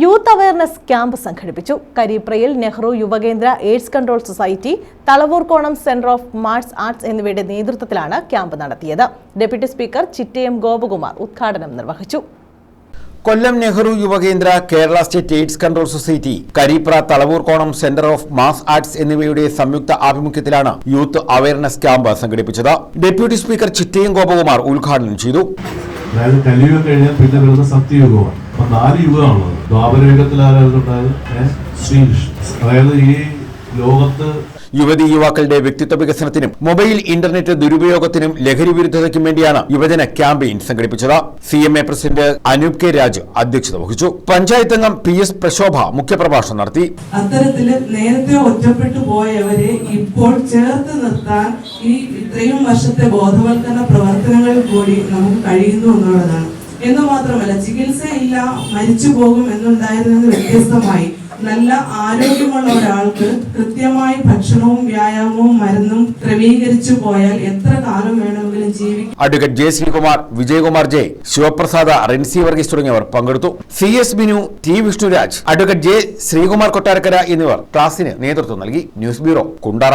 Youth awareness camp സംഘടിപ്പിച്ചു. കരീപ്രയിൽ Nehru Yuva Kendra AIDS control society Thalavoorkonam centre of marts arts എന്നിവയുടെ നേതൃത്വത്തിലാണ് camp നടത്തിയത്. Deputy speaker Chittayam Gopakumar ഉദ്ഘാടനം നിർവഹിച്ചു. Kollam Nehru Yuva Kendra Kerala state AIDS control society Kareepra Thalavoorkonam centre of mass arts എന്നിവയുടെ സംയുക്ത ആഭിമുഖ്യത്തിലാണ് youth awareness camp സംഘടിപ്പിച്ചത്. Deputy speaker Chittayam Gopakumar ഉദ്ഘാടനം ചെയ്തു. അതായത് കലിയുഗം കഴിഞ്ഞാൽ പിന്നെ വരുന്ന സത്യയുഗമാണ്. അപ്പൊ നാല് യുഗമാണുള്ളത്. ദ്വാപരയുഗത്തിൽ ആരായിരുന്നുണ്ടായത് ഏഹ് ശ്രീകൃഷ്ണൻ. അതായത് ഈ ലോകത്ത് യുവതി യുവാക്കളുടെ വ്യക്തിത്വ വികസനത്തിനും മൊബൈൽ ഇന്റർനെറ്റ് ദുരുപയോഗത്തിനും ലഹരി വിരുദ്ധതയ്ക്കും വേണ്ടിയാണ് യുവജന ക്യാമ്പയിൻ സംഘടിപ്പിച്ചത്. C M A president Anoop K Raj അധ്യക്ഷത വഹിച്ചു. പഞ്ചായത്ത് അംഗം പി എസ് പ്രശോഭ മുഖ്യപ്രഭാഷണം നടത്തി. അത്തരത്തിൽ നേരത്തെ ഒറ്റപ്പെട്ടു പോയവരെ ഇപ്പോൾ ചേർത്ത് നിർത്താൻ ഈ ഇത്രയും വർഷത്തെ ബോധവൽക്കരണ പ്രവർത്തനങ്ങളിൽ കൂടി നമുക്ക് കഴിയുന്നു എന്നുള്ളതാണ്. എന്ന് മാത്രമല്ല ചികിത്സയില്ല മരിച്ചു പോകും എന്നുണ്ടായിരുന്നത് വ്യത്യസ്തമായി. നല്ല ആരോഗ്യമുള്ള ഒരാൾക്ക് കൃത്യമായി ഭക്ഷണവും വ്യായാമവും മരുന്നും ക്രമീകരിച്ചു പോയാൽ എത്ര കാലം വേണമെങ്കിലും ജീവിക്കും? Advocate J Sreekumar Vijayakumar J Sivaprasada Rency Varghese തുടങ്ങിയവർ പങ്കെടുത്തു. C S Binu T Vishnuraj advocate J Sreekumar Kottarakkara എന്നിവർ ക്ലാസിന് നേതൃത്വം നൽകി. News bureau Kundara.